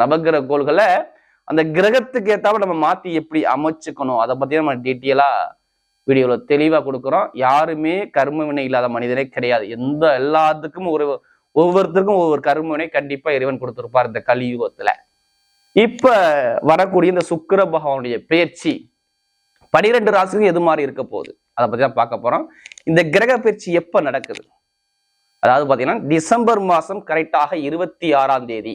நவகிரக கோள்களை அந்த கிரகத்துக்கு ஏற்றாவ நம்ம மாத்தி எப்படி அமைச்சுக்கணும்? அதை பத்தி நம்ம டீட்டெயிலா வீடியோல தெளிவா கொடுக்குறோம். யாருமே கர்ம வினை இல்லாத மனிதனே கிடையாது. எந்த எல்லாத்துக்கும் ஒரு ஒவ்வொருத்தருக்கும் ஒவ்வொரு கர்ம வினை கண்டிப்பா இறைவன் கொடுத்துருப்பார் இந்த கலியுகத்துல. இப்ப வரக்கூடிய இந்த சுக்கிர பகவானுடைய பயிற்சி பனிரெண்டு ராசிக்கும் எது மாதிரி இருக்க போகுது? அதை பத்தி தான் பார்க்க போறோம். இந்த கிரக பயிற்சி எப்ப நடக்குது? அதாவது பாத்தீங்கன்னா டிசம்பர் மாசம் கரெக்டாக இருபத்தி ஆறாம் தேதி.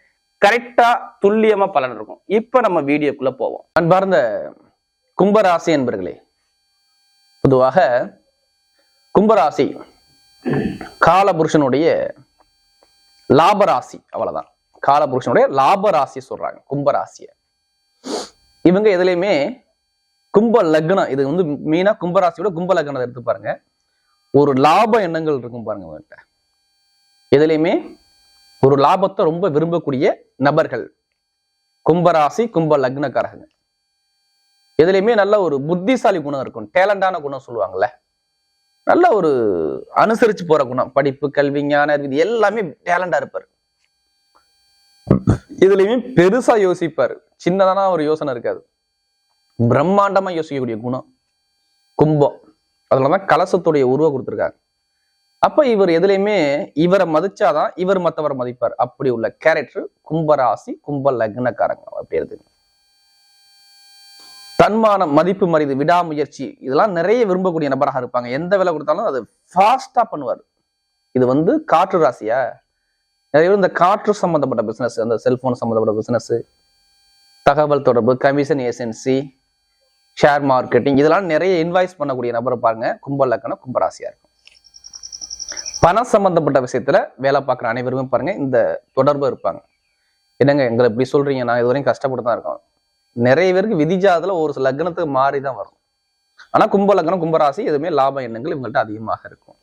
கரெக்டா துல்லியமா பலன் இருக்கும். இப்ப நம்ம வீடியோக்குள்ள போவோம். அன்பார்ந்த கும்பராசி என்பர்களே பொதுவாக கும்பராசி காலபுருஷனுடைய லாபராசி அவ்வளவுதான். காலபுருஷனுடைய லாபராசி சொல்றாங்க கும்பராசிய. இவங்க எதுலையுமே கும்ப லக்னம் இது வந்து மெயினா கும்பராசியோட கும்ப லக்னத்தை எடுத்து பாருங்க. ஒரு லாப எண்ணங்கள் இருக்கும் பாருங்க அவங்ககிட்ட எதுலையுமே ஒரு லாபத்தை ரொம்ப விரும்பக்கூடிய நபர்கள். கும்பராசி கும்ப லக்னக்காரங்க எதுலையுமே நல்ல ஒரு புத்திசாலி குணம் இருக்கும் டேலண்டான குணம் சொல்லுவாங்கல்ல. நல்ல ஒரு அனுசரிச்சு போற குணம். படிப்பு கல்வி ஞான இது எல்லாமே டேலண்டா இருப்பாரு. இதுலயுமே பெருசா யோசிப்பாரு. சின்னதான ஒரு யோசனை இருக்காது. பிரம்மாண்டமா யோசிக்கக்கூடிய குணம். கும்பம். அதுலதான் கலசத்துடைய உருவம் கொடுத்துருக்காங்க. அப்ப இவர் எதுலையுமே இவரை மதிச்சாதான் இவர் மற்றவரை மதிப்பார். அப்படி உள்ள கேரக்டர் கும்பராசி கும்ப லக்னக்காரங்க. அப்படி இருக்கு தன்மானம் மதிப்பு மரிது விடாமுயற்சி இதெல்லாம் நிறைய விரும்பக்கூடிய நபராக இருப்பாங்க. எந்த வேலை கொடுத்தாலும் அது ஃபாஸ்டா பண்ணுவார். இது வந்து காற்று ராசியா? நிறைய பேர் இந்த காற்று சம்பந்தப்பட்ட பிசினஸ் அந்த செல்போன் சம்பந்தப்பட்ட பிசினஸ் தகவல் தொடர்பு கமிஷன் ஏஜென்சி ஷேர் மார்க்கெட்டிங் இதெல்லாம் நிறைய இன்வாய்ஸ் பண்ணக்கூடிய நபரை பாருங்க. கும்ப லக்கணம் கும்பராசியா இருக்கும் பணம் சம்பந்தப்பட்ட விஷயத்துல வேலை பார்க்குற அனைவருமே பாருங்க இந்த தொடர்பு இருப்பாங்க. என்னங்க எங்களை இப்படி சொல்றீங்க? நான் இதுவரையும் கஷ்டப்பட்டு தான் இருக்கோம். நிறைய பேருக்கு விதிஜாதத்துல ஒரு சில லக்னத்துக்கு மாறி தான் வரும். ஆனா கும்ப லக்னம் கும்பராசி எதுவுமே லாப எண்ணங்கள் இவங்கள்ட்ட அதிகமாக இருக்கும்.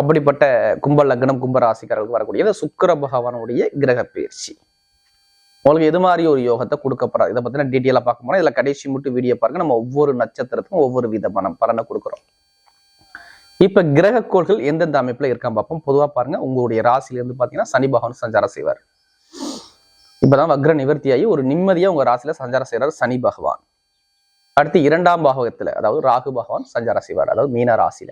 அப்படிப்பட்ட கும்ப லக்னம் கும்பராசிக்காரர்களுக்கு வரக்கூடிய சுக்கர பகவானுடைய கிரக பயிற்சி. உங்களுக்கு எது மாதிரி ஒரு யோகத்தை கொடுக்கப்படுறது இதை பத்தின டீட்டெயிலாக பார்க்க போனால் இதுல கடைசி மட்டும் வீடியோ பாருங்க. நம்ம ஒவ்வொரு நட்சத்திரத்துக்கும் ஒவ்வொரு விதமான பலனை கொடுக்குறோம். இப்ப கிரக கோள்கள் எந்தெந்த அமைப்புல இருக்கான் பார்ப்போம். பொதுவா பாருங்க உங்களுடைய ராசியில இருந்து பாத்தீங்கன்னா சனி பகவான் சஞ்சாரம் செய்வார். இப்பதான் வக்ர நிவர்த்தியாகி ஒரு நிம்மதியா உங்க ராசியில சஞ்சாரம் செய்யறாரு சனி பகவான். அடுத்து இரண்டாம் பாகத்தில் அதாவது ராகு பகவான் சஞ்சார செய்வார் அதாவது மீன ராசியில.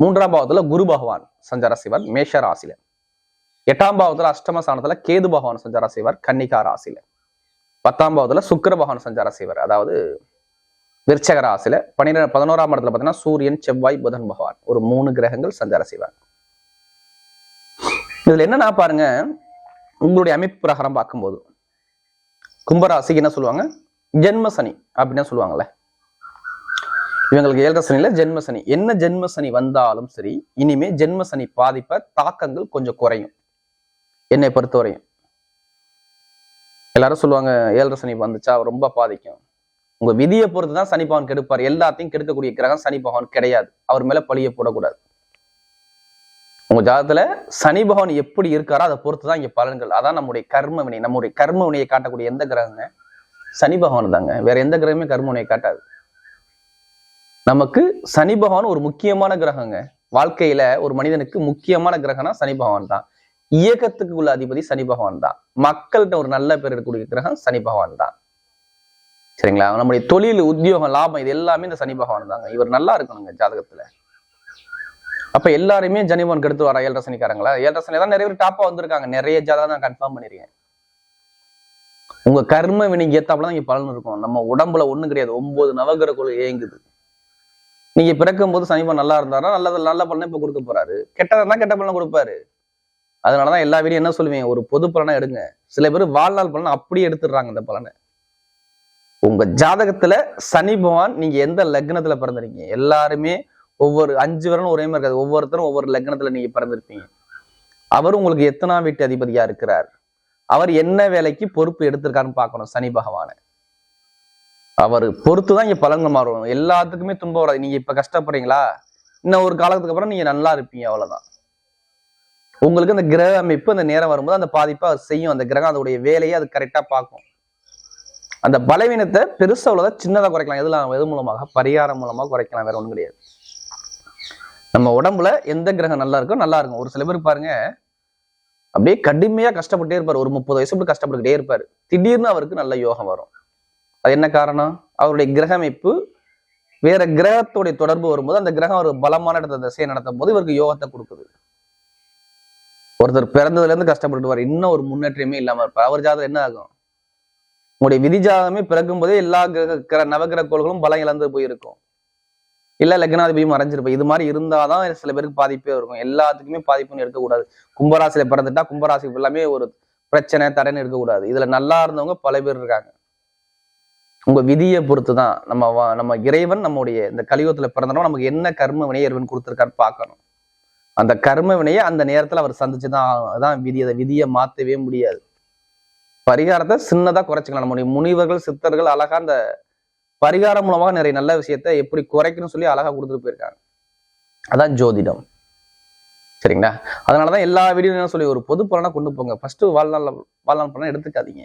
மூன்றாம் பாவத்தில் குரு பகவான் சஞ்சார செய்வார் மேஷ ராசியில. எட்டாம் பாவத்துல அஷ்டம கேது பகவான் சஞ்சார செய்வார் கன்னிகா ராசியில. பத்தாம் பாவத்துல சுக்கர பகவான் சஞ்சார செய்வார் அதாவது விருச்சக ராசியில பன்னிரெண்டு பதினோராம் இடத்துல பார்த்தீங்கன்னா சூரியன் செவ்வாய் புதன் பகவான். ஒரு மூணு கிரகங்கள் சஞ்சார செய்வார் இதுல என்னன்னா பாருங்க உங்களுடைய அமைப்பு பிரகாரம் பார்க்கும்போது கும்பராசிக்கு என்ன சொல்லுவாங்க? ஜென்ம சனி அப்படின்னு சொல்லுவாங்கல்ல. இவங்களுக்கு ஏழரை சனியில ஜென்ம சனி. என்ன ஜென்ம சனி வந்தாலும் சரி இனிமே ஜென்ம சனி பாதிப்ப தாக்கங்கள் கொஞ்சம் குறையும். என்னை பொறுத்தவரையும். எல்லாரும் சொல்லுவாங்க ஏழரை சனி வந்துச்சா ரொம்ப பாதிக்கும். உங்க விதியை பொறுத்து தான் சனி பகவான் கெடுப்பார். எல்லாத்தையும் கெடுக்கக்கூடிய கிரகம் சனி பகவான் கிடையாது. அவர் மேல பழிய போடக்கூடாது. உங்க ஜாதத்துல சனி பகவான் எப்படி இருக்காரோ அதை பொறுத்து தான் இங்க பலன்கள். அதான் நம்முடைய கர்ம வினை. நம்முடைய கர்ம வினையை காட்டக்கூடிய எந்த கிரகங்க சனி பகவான் தாங்க. வேற எந்த கிரகமே கர்ம வினையை காட்டாது. நமக்கு சனி பகவான் ஒரு முக்கியமான கிரகங்க. வாழ்க்கையில ஒரு மனிதனுக்கு முக்கியமான கிரகம்னா சனி பகவான் தான். இயக்கத்துக்கு உள்ள அதிபதி சனி பகவான் தான். மக்கள்கிட்ட ஒரு நல்ல பேர் இருக்கக்கூடிய கிரகம் சனி பகவான் தான். சரிங்களா? நம்முடைய தொழில் உத்தியோகம் லாபம் இது எல்லாமே இந்த சனி பகவான் தாங்க. இவர் நல்லா இருக்கணுங்க ஜாதகத்துல. அப்ப எல்லாருமே ஜனிபவன் கெடுத்து வர ஏழரை சனிக்காரங்களா? ஏழரை சனி தான் நிறைய பேர் டாப்பா வந்திருக்காங்க. நிறைய ஜாதகம் நான் கன்ஃபார்ம் பண்ணிருக்கேன். உங்க கர்ம வினைக்கு ஏத்தாப்புல தான் இங்க பலன் இருக்கும். நம்ம உடம்புல ஒண்ணும் கிடையாது. ஒன்பது நவகிரகங்கள் இயங்குது. நீங்க பிறக்கும் போது சனிபன் நல்லா இருந்தாரா நல்லது நல்ல பலனை இப்ப கொடுக்க போறாரு. கெட்டதா தான் கெட்ட பலனை கொடுப்பாரு. அதனாலதான் எல்லா வீடியும் என்ன சொல்லுவீங்க? ஒரு பொது பலனை எடுங்க. சில பேர் வாழ்நாள் பலனை அப்படியே எடுத்துடுறாங்க இந்த பலனை. உங்க ஜாதகத்துல சனி பகவான் நீங்க எந்த லக்னத்துல பிறந்திருக்கீங்க? எல்லாருமே ஒவ்வொரு அஞ்சு வரலும் ஒரே மாதிரி இருக்காது. ஒவ்வொருத்தரும் ஒவ்வொரு லக்னத்துல நீங்க பிறந்திருப்பீங்க. அவர் உங்களுக்கு எத்தனாம் வீட்டு அதிபதியா இருக்கிறார்? அவர் என்ன வேலைக்கு பொறுப்பு எடுத்திருக்காருன்னு பார்க்கணும் சனி பகவானை. அவர் பொறுத்து தான் இங்க பலன்கள் மாறும். எல்லாத்துக்குமே துன்பம் வராது. நீங்க இப்ப கஷ்டப்படுறீங்களா? இன்னும் ஒரு காலத்துக்கு அப்புறம் நீங்க நல்லா இருப்பீங்க அவ்வளவுதான். உங்களுக்கு அந்த கிரக அமைப்பு அந்த நேரம் வரும்போது அந்த பாதிப்பை அது செய்யும். அந்த கிரகம் அதோடைய வேலையை அது கரெக்டா பார்க்கும். அந்த பலவீனத்தை பெருசா உள்ளதை சின்னதா குறைக்கலாம். எதுல? எது மூலமாக? பரிகாரம் மூலமா குறைக்கலாம். வேற ஒண்ணும் கிடையாது. நம்ம உடம்புல எந்த கிரகம் நல்லா இருக்கோ நல்லா இருக்கும். ஒரு சில பேர் பாருங்க அப்படியே கடுமையா கஷ்டப்பட்டே இருப்பார். ஒரு முப்பது வயசு அப்படி கஷ்டப்பட்டுக்கிட்டே இருப்பாரு. திடீர்னு அவருக்கு நல்ல யோகம் வரும். அது என்ன காரணம்? அவருடைய கிரக அமைப்பு வேற கிரகத்துடைய தொடர்பு வரும்போது அந்த கிரகம் ஒரு பலமான இடத்த திசையை நடத்தும் போது இவருக்கு யோகத்தை கொடுக்குது. ஒருத்தர் பிறந்ததுல இருந்து கஷ்டப்பட்டு இன்னும் ஒரு முன்னேற்றமே இல்லாம இருப்பார். அவர் ஜாதகம் என்ன ஆகும்? உங்களுடைய விதிஜாதமே பிறக்கும் போதே எல்லா கிரக கிர- நவகிரக கோள்களும் பலம் இழந்து போயிருக்கும். இல்ல லக்னாதிபதியும் மறைஞ்சிருப்போம் இது மாதிரி இருந்தாதான் சில பேருக்கு பாதிப்பே இருக்கும் எல்லாத்துக்குமே பாதிப்புன்னு இருக்கக்கூடாது கும்பராசியில பிறந்துட்டா கும்பராசி எல்லாமே ஒரு பிரச்சனை தடைன்னு இருக்கக்கூடாது இதுல நல்லா இருந்தவங்க பல பேர் இருக்காங்க. உங்க விதியை பொறுத்து தான் நம்ம வா- நம்ம இறைவன் நம்முடைய இந்த கலியுகத்துல பிறந்தனோ நமக்கு என்ன கர்ம வினையை இறைவன் கொடுத்துருக்கான்னு பார்க்கணும். அந்த கர்ம வினையை அந்த நேரத்துல அவர் சந்திச்சுதான் தான் அதான் விதி அதை விதியை மாத்தவே முடியாது. பரிகாரத்தை சின்னதா குறைச்சிக்கலாம். நம்முடைய முனிவர்கள் சித்தர்கள் அழகா அந்த பரிகாரம் மூலமாக நிறைய நல்ல விஷயத்தை எப்படி குறைக்கணும்னு சொல்லி அழகா கொடுத்துட்டு போயிருக்காங்க. அதான் ஜோதிடம். சரிங்களா? அதனாலதான் எல்லா வீடியோ என்ன சொல்லி ஒரு பொது பலனா கொண்டு போங்க. ஃபர்ஸ்ட் வாழ்நாள் வாழ்நாள் பலனை எடுத்துக்காதீங்க.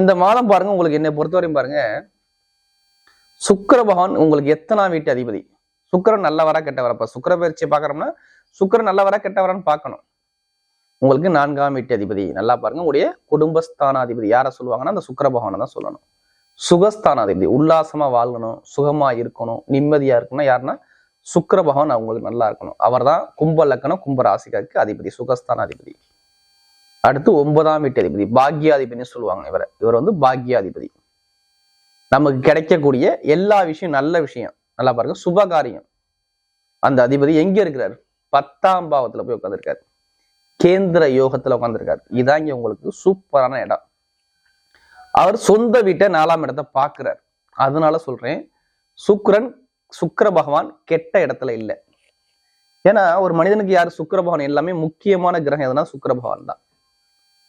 இந்த மாதம் பாருங்க உங்களுக்கு என்னை பொறுத்தவரையும் பாருங்க. சுக்கர பகவான் உங்களுக்கு எத்தனாம் வீட்டு அதிபதி? சுக்கரன் நல்லவரா கெட்டவரா? இப்போ சுக்கிர பயிற்சியை பார்க்கறோம்னா சுக்கரன் நல்லவரா கெட்டவரான்னு பார்க்கணும். உங்களுக்கு நான்காம் வீட்டு அதிபதி நல்லா பாருங்க உங்களுடைய குடும்பஸ்தானாதிபதி. யாரை சொல்லுவாங்கன்னா அந்த சுக்கர பகவானை தான் சொல்லணும். சுகஸ்தானாதிபதி. உல்லாசமா வாழணும் சுகமா இருக்கணும் நிம்மதியா இருக்கணும் யாருன்னா சுக்கர பகவான் அவங்களுக்கு நல்லா இருக்கணும். அவர்தான் கும்ப லக்கணம் கும்ப ராசிகாக்கு அதிபதி சுகஸ்தானாதிபதி. அடுத்து ஒன்பதாம் வீட்டு அதிபதி பாக்யாதிபதினு சொல்லுவாங்க இவரை. இவர் வந்து பாக்யாதிபதி. நமக்கு கிடைக்கக்கூடிய எல்லா விஷயம் நல்ல விஷயம். நல்லா பாருங்க சுபகாரியம். அந்த அதிபதி எங்க இருக்கிறார்? பத்தாம் பாவத்துல போய் உட்காந்துருக்காரு கேந்திர யோகத்துல உட்காந்துருக்காரு இதான் இங்க உங்களுக்கு சூப்பரான இடம். அவர் சொந்த வீட்டை நாலாம் இடத்தை பார்க்கிறார் அதனால சொல்றேன் சுக்ரன் சுக்கர பகவான் கெட்ட இடத்துல இல்லை. ஏன்னா ஒரு மனிதனுக்கு யார் சுக்கர பகவான் எல்லாமே முக்கியமான கிரகம் எதுனா சுக்கர பகவான் தான்.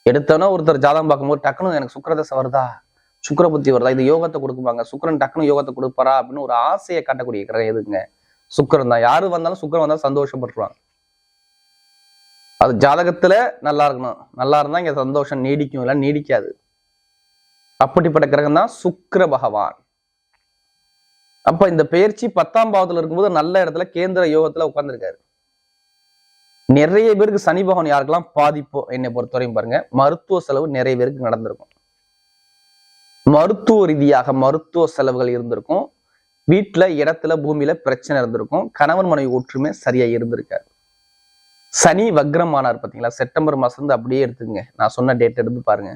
எடுத்தோன்னா ஒருத்தர் ஜாதகம் பார்க்கும்போது டக்குனு எனக்கு சுக்கரதசை வருதா? சுக்கர புத்தி வருதா? இது யோகத்தை கொடுக்குவாங்க சுக்கரன் டக்குனு யோகத்தை கொடுப்பாரா? அப்படின்னு ஒரு ஆசையை காட்டக்கூடிய கிரகம் எதுங்க? சுக்கரன் தான். யாரு வந்தாலும் சுக்கிரன் வந்தாலும் சந்தோஷப்பட்டுருவாங்க. அது ஜாதகத்தில் நல்லா இருக்கணும். நல்லா இருந்தா இங்க சந்தோஷம் நீடிக்கும் இல்லை நீடிக்காது. அப்படிப்பட்ட கிரகம் தான் சுக்கர பகவான். அப்ப இந்த பயிற்சி பத்தாம் பாவத்துல இருக்கும்போது நல்ல இடத்துல கேந்திர யோகத்துல உட்கார்ந்திருக்காரு. நிறைய பேருக்கு சனி பகவான் யாருக்கெல்லாம் பாதிப்போ என்னை பொறுத்தவரையும் பாருங்க மருத்துவ செலவு நிறைய பேருக்கு நடந்திருக்கும். மருத்துவ ரீதியாக மருத்துவ செலவுகள் இருந்திருக்கும். வீட்டுல இடத்துல பூமியில பிரச்சனை இருந்திருக்கும். கணவன் மனைவி ஒற்றுமை சரியா இருந்திருக்காரு சனி வக்ரம் ஆனார் பார்த்தீங்களா? செப்டம்பர் மாதம் அப்படியே எடுத்துங்க நான் சொன்ன டேட் எடுத்து பாருங்க.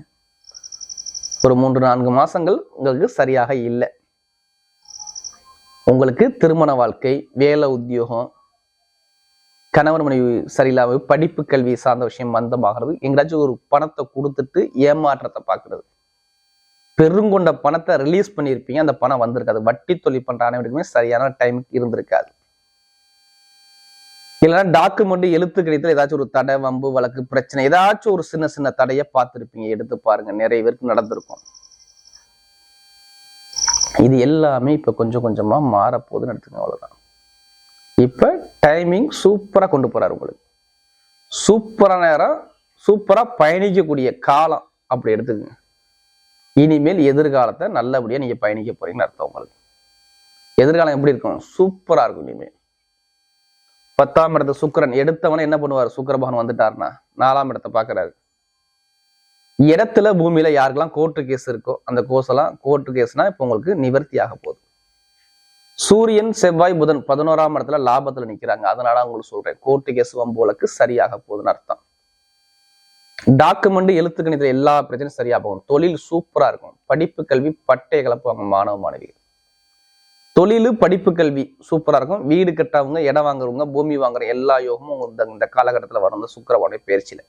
ஒரு மூன்று நான்கு மாதங்கள் உங்களுக்கு சரியாக இல்லை. உங்களுக்கு திருமண வாழ்க்கை வேலை உத்தியோகம் கணவர் மனைவி சரியில்லாமல் படிப்பு கல்வி சார்ந்த விஷயம் மந்தமாகிறது. எங்கேயாச்சும் ஒரு பணத்தை கொடுத்துட்டு ஏமாற்றத்தை பார்க்கறது. பெருங்கொண்ட பணத்தை ரிலீஸ் பண்ணியிருப்பீங்க. அந்த பணம் வந்திருக்காது. வட்டி தொழில் பண்ணுற அனைவருக்குமே சரியான டைம் இருந்திருக்காது. இல்லைன்னா டாக்குமெண்ட் எழுத்து கிடைத்துல ஏதாச்சும் ஒரு தடை வம்பு வழக்கு பிரச்சனை ஏதாச்சும் ஒரு சின்ன சின்ன தடையை பார்த்துருப்பீங்க. எடுத்து பாருங்க. நிறைய பேருக்கு நடந்திருக்கும். இது எல்லாமே இப்போ கொஞ்சம் கொஞ்சமாக மாறப்போகுதுன்னு எடுத்துங்க அவ்வளோதான் இப்போ டைமிங் சூப்பராக கொண்டு போகிறாரு உங்களுக்கு. சூப்பரான நேரம் சூப்பராக பயணிக்கக்கூடிய காலம். அப்படி எடுத்துக்கங்க. இனிமேல் எதிர்காலத்தை நல்லபடியாக நீங்கள் பயணிக்க போகிறீங்கன்னு அர்த்தம் உங்களுக்கு. எதிர்காலம் எப்படி இருக்கும்? சூப்பராக இருக்கும் இனிமேல். பத்தாம் இடத்து சுக்கிரன் எடுத்தவன என்ன பண்ணுவார்? சுக்கிர பகவான் நாலாம் இடத்தை பாக்குறாரு இடத்துல பூமியில யாருக்கெல்லாம் கோர்ட்டு கேஸ் இருக்கோ அந்த கோர்ஸ் எல்லாம் கோர்ட்டு கேஸ்னா இப்ப உங்களுக்கு நிவர்த்தி ஆக போகுது. சூரியன் செவ்வாய் புதன் பதினோராம் இடத்துல லாபத்துல நிக்கிறாங்க. அதனால உங்களுக்கு சொல்றேன் கோர்ட்டு கேஸ் வம்போலுக்கு சரியாக போகுதுன்னு அர்த்தம். டாக்குமெண்ட் எழுத்துக்கணித்துல எல்லா பிரச்சனையும் சரியா போகும். தொழில் சூப்பரா இருக்கும். படிப்பு கல்வி பட்டை கிளப்புவாங்க மாணவ மாணவிகள். தொழில் படிப்பு கல்வி. சூப்பரா இருக்கும். வீடு கட்டவங்க இடம் வாங்குறவங்க பூமி வாங்குற எல்லா யோகமும் இந்த இந்த காலகட்டத்துல வரும். இந்த சுக்கரவாடைய பயிற்சியில்.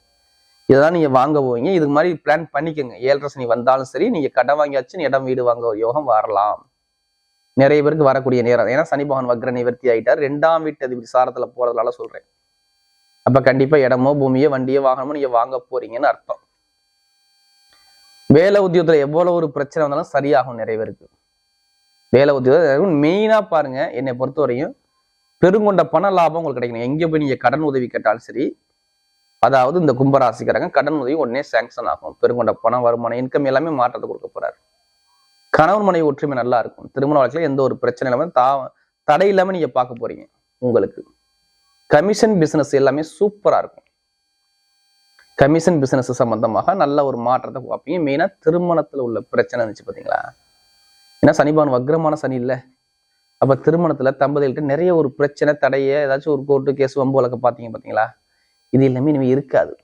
இதெல்லாம் நீங்க வாங்க போவீங்க. இதுக்கு மாதிரி பிளான் பண்ணிக்கோங்க. ஏழரை சனி வந்தாலும் சரி நீங்க கடன் வாங்கியாச்சுன்னு இடம் வீடு வாங்க யோகம் வரலாம். நிறைய பேருக்கு வரக்கூடிய நேரம். ஏன்னா சனி பகவான் வக்ர நிவர்த்தி ஆயிட்டார். ரெண்டாம் வீட்டு அதிபதி சாரத்துல போறதுனால சொல்றேன். அப்ப கண்டிப்பா இடமோ பூமியோ வண்டியோ வாகனமோ நீங்க வாங்க போறீங்கன்னு அர்த்தம். வேலை உத்தியோகத்தில் எவ்வளவு ஒரு பிரச்சனை வந்தாலும் சரியாகும் நிறைய பேருக்கு. வேலை உத்தியோகம் மெயினா பாருங்க என்னை பொறுத்தவரையும் பெருங்கொண்ட பண லாபம் உங்களுக்கு கிடைக்கணும். எங்க போய் நீங்க கடன் உதவி கேட்டாலும் சரி அதாவது இந்த கும்பராசிக்காரங்க கடன் உதவி உடனே சேங்ஷன் ஆகும். பெருங்கொண்ட பணம் வருமானம் இன்கம் எல்லாமே மாற்றத்தை கொடுக்க போறாரு. கணவன் மனைவி ஒற்றுமை நல்லா இருக்கும். திருமண வாழ்க்கையில் எந்த ஒரு பிரச்சனை இல்லாம தா தடை இல்லாமல் நீங்க பார்க்க போறீங்க உங்களுக்கு. கமிஷன் பிசினஸ் எல்லாமே சூப்பரா இருக்கும். கமிஷன் பிசினஸ் சம்பந்தமாக நல்ல ஒரு மாற்றத்தை பார்ப்பீங்க. மெயினா திருமணத்துல உள்ள பிரச்சனை இருந்துச்சு பாத்தீங்களா? ஏன்னா சனிபான் வக்ரமான சனி இல்லை. அப்ப திருமணத்துல தம்பதிகள்கிட்ட நிறைய ஒரு பிரச்சனை தடைய ஏதாச்சும் ஒரு கோர்ட்டு கேஸ் வம்பு வழக்க பார்த்தீங்க பாத்தீங்களா? இது எல்லாமே இனிமே இருக்காது.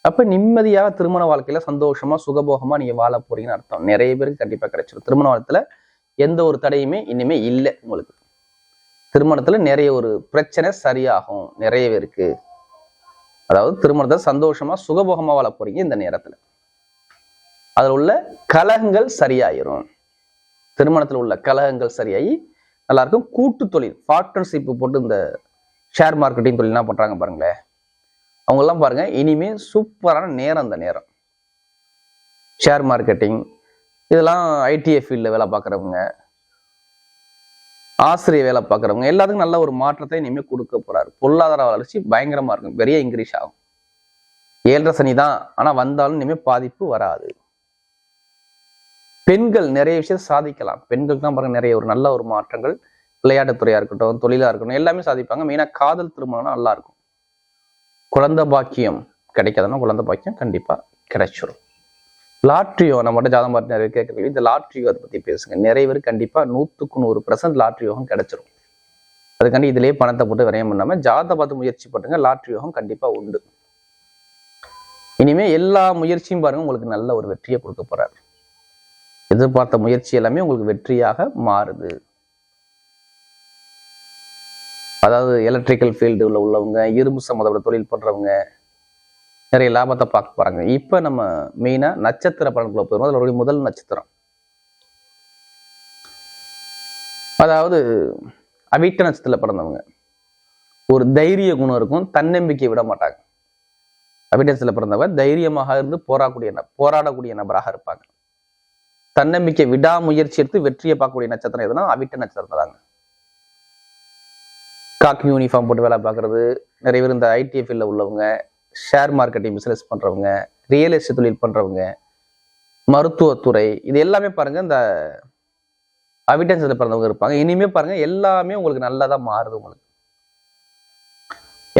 அப்ப நிம்மதியாக திருமண வாழ்க்கையில சந்தோஷமா சுகபோகமா நீங்க வாழ போறீங்கன்னு அர்த்தம். நிறைய பேருக்கு கண்டிப்பா கிடைச்சிடும் திருமண வாழ்க்கையில் எந்த ஒரு தடையுமே இனிமே இல்லை உங்களுக்கு. திருமணத்துல நிறைய ஒரு பிரச்சனை சரியாகும். நிறைய பேருக்கு. அதாவது திருமணத்தை சந்தோஷமா சுகபோகமா வாழ போறீங்க இந்த நேரத்துல. அதுல உள்ள கலகங்கள் சரியாயிரும். திருமணத்தில் உள்ள கலகங்கள் சரியாகி நல்லாயிருக்கும் கூட்டு தொழில் பார்ட்னர்ஷிப்பு போட்டு இந்த ஷேர் மார்க்கெட்டிங் தொழில் என்ன பண்ணுறாங்க பாருங்களேன். அவங்கெல்லாம் பாருங்கள் இனிமேல் சூப்பரான நேரம் அந்த நேரம். ஷேர் மார்க்கெட்டிங் இதெல்லாம் ஐடிஐ ஃபீல்டில் வேலை பார்க்குறவங்க ஆசிரியர் வேலை பார்க்குறவங்க எல்லாத்துக்கும் நல்ல ஒரு மாற்றத்தை இனிமேல் கொடுக்க போகிறாரு பொருளாதார வளர்ச்சி பயங்கரமாக இருக்கும் பெரிய இன்க்ரீஸ் ஆகும். ஏழரை சனி தான் ஆனால் வந்தாலும் இனிமேல் பாதிப்பு வராது. பெண்கள் நிறைய விஷயம் சாதிக்கலாம். பெண்களுக்கு தான் பாருங்க நிறைய ஒரு நல்ல ஒரு மாற்றங்கள். விளையாட்டுத்துறையா இருக்கட்டும் தொழிலா இருக்கட்டும் எல்லாமே சாதிப்பாங்க. மெயினா காதல் திருமணம் நல்லா இருக்கும். குழந்தை பாக்கியம் கிடைக்காதுன்னா குழந்தை பாக்கியம் கண்டிப்பா கிடைச்சிரும். லாட்ரியோ நம்ம மட்டும் ஜாதகம் பார்த்து நிறைய கேட்கறது இந்த லாட்ரியோ அதை பத்தி பேசுங்க. நிறைய பேர் கண்டிப்பா நூத்துக்கு நூறு பர்சன்ட் லாட்ரியோகம் கிடைச்சிரும். அதுக்காண்டி இதுலயே பணத்தை போட்டு விரயம் பண்ணாம ஜாதகம் பார்த்து முயற்சி பண்ணுங்க. லாட்ரி யோகம் கண்டிப்பா உண்டு. இனிமே எல்லா முயற்சியும் பாருங்க உங்களுக்கு நல்ல ஒரு வெற்றியை கொடுக்க போறாரு. எதிர்பார்த்த முயற்சி எல்லாமே உங்களுக்கு வெற்றியாக மாறுது. அதாவது எலக்ட்ரிக்கல் ஃபீல்டுல உள்ளவங்க இரும்பு சம்மந்தப்பட்ட தொழில் பண்றவங்க நிறைய லாபத்தை பார்க்க போறாங்க. இப்ப நம்ம மெயினா நட்சத்திர பலன்களை போயிடும் அதில் முதல் நட்சத்திரம். அதாவது அவிட்ட நட்சத்திரத்தில் பிறந்தவங்க. ஒரு தைரிய குணம் இருக்கும் தன்னம்பிக்கை விட மாட்டாங்க. அவிட்ட நட்சத்திரத்தில் பிறந்தவங்க தைரியமாக இருந்து போராடக்கூடிய போராடக்கூடிய நபராக இருப்பாங்க. தன்னம்பிக்கை விடாமுயற்சி எடுத்து வெற்றியை பார்க்கக்கூடிய நட்சத்திரம் எதுனா அவிட்ட நட்சத்திரம் தாங்க. காக்கி யூனிஃபார்ம் போட்டு வேலை பார்க்கறது நிறைய பேர் இந்த ஐடி ஃபீல்டில் உள்ளவங்க ஷேர் மார்க்கெட்டிங் பிஸ்னஸ் பண்றவங்க ரியல் எஸ்டேட் தொழில் பண்றவங்க மருத்துவத்துறை இது எல்லாமே பாருங்க இந்த அவிட்டன்ஸில் பிறந்தவங்க இருப்பாங்க. இனிமே பாருங்க எல்லாமே உங்களுக்கு நல்லதா மாறுது உங்களுக்கு.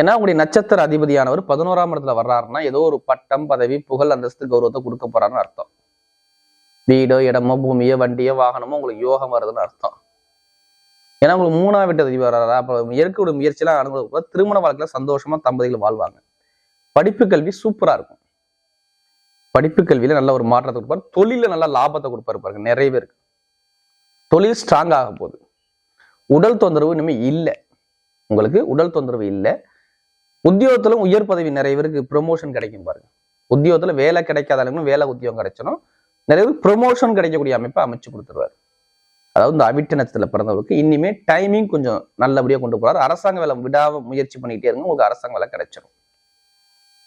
ஏன்னா உங்களுடைய நட்சத்திர அதிபதியானவர் பதினோராம் இடத்துல வர்றாருன்னா ஏதோ ஒரு பட்டம் பதவி புகழ் அந்தஸ்து கௌரவத்தை கொடுக்க போறாருன்னு அர்த்தம். வீடோ இடமோ பூமியோ வண்டியோ வாகனமோ உங்களுக்கு யோகம் வருதுன்னு அர்த்தம். ஏன்னா உங்களுக்கு மூணாம் வீட்டு அதிபதி வர்றாரா? அப்போ இயற்கையோட முயற்சியெல்லாம் அனுபவம் திருமண வாழ்க்கையில் சந்தோஷமா தம்பதிகள் வாழ்வாங்க. படிப்பு கல்வி சூப்பரா இருக்கும். படிப்பு கல்வியில நல்ல ஒரு மாற்றத்தை கொடுப்பாரு. தொழில நல்ல லாபத்தை கொடுப்பாரு பாருங்க நிறைய பேருக்கு தொழில் ஸ்ட்ராங் ஆக போகுது. உடல் தொந்தரவு இனிமே இல்லை. உங்களுக்கு உடல் தொந்தரவு இல்லை. உத்தியோகத்திலும் உயர் பதவி நிறைய பேருக்கு ப்ரொமோஷன் கிடைக்கும் பாருங்க. உத்தியோகத்துல வேலை கிடைக்காத அளவுக்கு வேலை உத்தியோகம் கிடைச்சனும் நிறைய ப்ரொமோஷன் கிடைக்கக்கூடிய அமைப்பை அமைச்சு கொடுத்துருவாரு. அதாவது இந்த அவிட்ட நட்சத்திரத்தில் பிறந்தவருக்கு இனிமே டைமிங் கொஞ்சம் நல்லபடியா கொண்டு போறாரு. அரசாங்க வேலை விடாம முயற்சி பண்ணிக்கிட்டே இருங்க உங்களுக்கு அரசாங்க வேலை கிடைச்சிடும்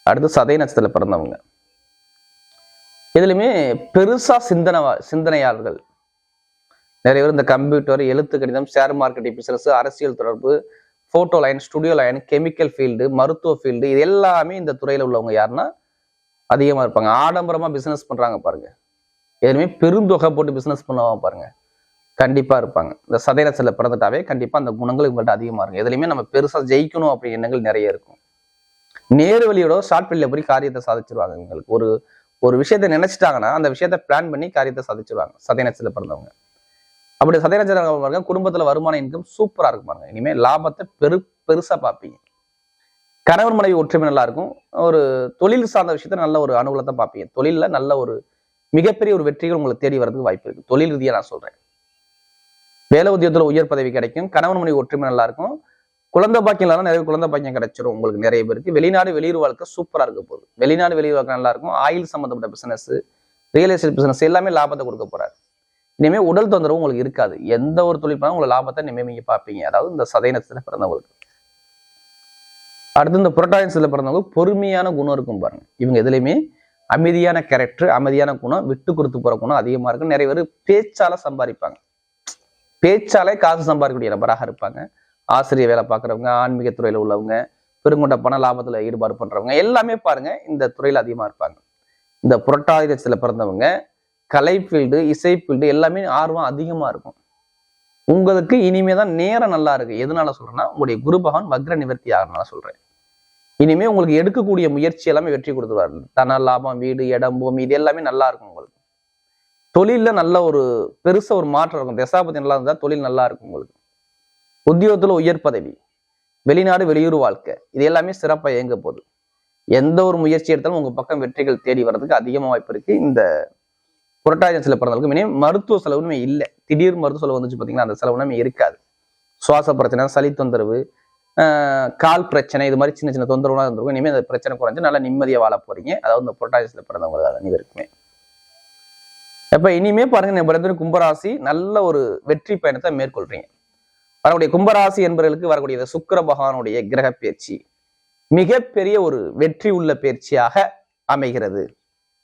அடுத்து சதய நட்சத்திரத்தில் பிறந்தவங்க. இதுலயுமே பெருசா சிந்தனை சிந்தனையாளர்கள். நிறைய பேர் இந்த கம்ப்யூட்டர் எழுத்து கணிதம் ஷேர் மார்க்கெட்டிங் பிசினஸ் அரசியல் தொடர்பு photo line studio line chemical field மருத்துவ ஃபீல்டு இது எல்லாமே இந்த துறையில உள்ளவங்க யாருன்னா அதிகமா இருப்பாங்க. ஆடம்பரமா பிசினஸ் பண்றாங்க பாருங்க. எதுவுமே பெருந்தொகை போட்டு பிஸ்னஸ் பண்ணுவாங்க பாருங்க. கண்டிப்பாக இருப்பாங்க. இந்த சதயனத்துல பிறந்துட்டாவே கண்டிப்பாக அந்த குணங்கள் இவங்கள்ட்ட அதிகமாக இருக்கும். எதுலையுமே நம்ம பெருசாக ஜெயிக்கணும் அப்படி எண்ணங்கள் நிறைய இருக்கும். நேரு வழியோட ஷார்ட் வெளியில போய் காரியத்தை சாதிச்சிருவாங்க எங்களுக்கு ஒரு ஒரு விஷயத்தை நினைச்சிட்டாங்கன்னா அந்த விஷயத்தை பிளான் பண்ணி காரியத்தை சாதிச்சிருவாங்க. சதயனத்துல பிறந்தவங்க. அப்படி சதயநட்சத்திரம் பாருங்க குடும்பத்தில் வருமான இன்கம் சூப்பராக இருக்கும் பாருங்க. இனிமேல் லாபத்தை பெரு பெருசாக பார்ப்பீங்க. கணவர் மனைவி ஒற்றுமை நல்லா இருக்கும். ஒரு தொழில் சார்ந்த விஷயத்த நல்ல ஒரு அனுகூலத்தை பார்ப்பீங்க. தொழிலில் நல்ல ஒரு மிகப்பெரிய ஒரு வெற்றிகள் உங்களுக்கு தேடி வரதுக்கு வாய்ப்பு இருக்கு. தொழில் ரீதியாக நான் சொல்றேன். வேலை உத்தியத்தில் உயர் பதவி கிடைக்கும். கணவன் மனைவி ஒற்றுமை நல்லா இருக்கும் குழந்தை பாக்கியம் இல்லாத நிறைய குழந்தை பாக்கியம் கிடைச்சிரும் உங்களுக்கு நிறைய பேருக்கு. வெளிநாடு வெளியூர் வாழ்க்கை சூப்பரா இருக்க போகுது. வெளிநாடு வெளியூர் வாழ்க்கை நல்லா இருக்கும். ஆயில் சம்பந்தப்பட்ட பிசினஸ் ரியல் எஸ்டேட் பிசினஸ் எல்லாமே லாபத்தை கொடுக்க போறாரு. இனிமே உடல் தொந்தரவு உங்களுக்கு இருக்காது. எந்த ஒரு தொழில் பண்ணாலும் உங்களை லாபத்தை இனிமே நீங்க பார்ப்பீங்க. அதாவது இந்த சதயனத்துல பிறந்தவங்களுக்கு. அடுத்து இந்த புரட்டாயத்தில் பிறந்தவங்களுக்கு பொறுமையான குணம் இருக்கும் பாருங்க. இவங்க எதுலையுமே அமைதியான கேரக்டர் அமைதியான குணம் விட்டு கொடுத்து போற குணம் அதிகமா இருக்கும் நிறைய பேர் பேச்சால சம்பாதிப்பாங்க. பேச்சாலே காசு சம்பாதிக்கக்கூடிய நபராக இருப்பாங்க. ஆசிரியர் வேலை பார்க்குறவங்க ஆன்மீக துறையில உள்ளவங்க பெருங்கொண்ட பண லாபத்துல ஈடுபாடு பண்றவங்க எல்லாமே பாருங்க இந்த துறையில் அதிகமா இருப்பாங்க. இந்த புரட்டாயுதத்துல பிறந்தவங்க கலை ஃபீல்டு இசை ஃபீல்டு எல்லாமே ஆர்வம் அதிகமா இருக்கும். உங்களுக்கு இனிமே தான் நேரம் நல்லா இருக்கு. எதனால சொல்றேன்னா உங்களுடைய குரு பகவான் வக்ர நிவர்த்தி ஆகிறனால சொல்றேன். இனிமே உங்களுக்கு எடுக்கக்கூடிய முயற்சி எல்லாமே வெற்றி கொடுத்துருவாரு. தன லாபம் வீடு இடம் பூமி இது எல்லாமே நல்லா இருக்கும் உங்களுக்கு. தொழில நல்ல ஒரு பெருசா ஒரு மாற்றம் இருக்கும். தசாபதி நல்லா இருந்தால் தொழில் நல்லா இருக்கும் உங்களுக்கு. உத்தியோகத்துல உயர் பதவி வெளிநாடு வெளியூர் வாழ்க்கை இது எல்லாமே சிறப்பாக இயங்க போகுது. எந்த ஒரு முயற்சி எடுத்தாலும் உங்க பக்கம் வெற்றிகள் தேடி வர்றதுக்கு அதிகமா வாய்ப்பு இருக்கு. இந்த புரட்டாஜன் சில பிறந்தவர்களுக்கு மினிமம் மருத்துவ செலவுமே இல்லை. திடீர் மருத்துவ செலவு வந்துச்சு பார்த்தீங்கன்னா அந்த செலவுமே இருக்காது. சுவாச பிரச்சனை சளி தொந்தரவு கால் பிரச்சனை இது மாதிரி சின்ன சின்ன தொந்தரவுலாம் இருந்திருக்கும். இனிமேல் அந்த பிரச்சனை குறைஞ்சு நல்லா நிம்மதியாக வாழ போறீங்க. அதாவது இந்த புரட்டாசியில் பிறந்தவங்க அனைவருக்குமே. இப்போ இனிமே பாருங்க நம்ம பிறந்த கும்பராசி நல்ல ஒரு வெற்றி பயணத்தை மேற்கொள்றீங்க. வரக்கூடிய கும்பராசி என்பவர்களுக்கு வரக்கூடிய சுக்கர பகவானுடைய கிரக பயிற்சி மிகப்பெரிய ஒரு வெற்றி உள்ள பயிற்சியாக அமைகிறது.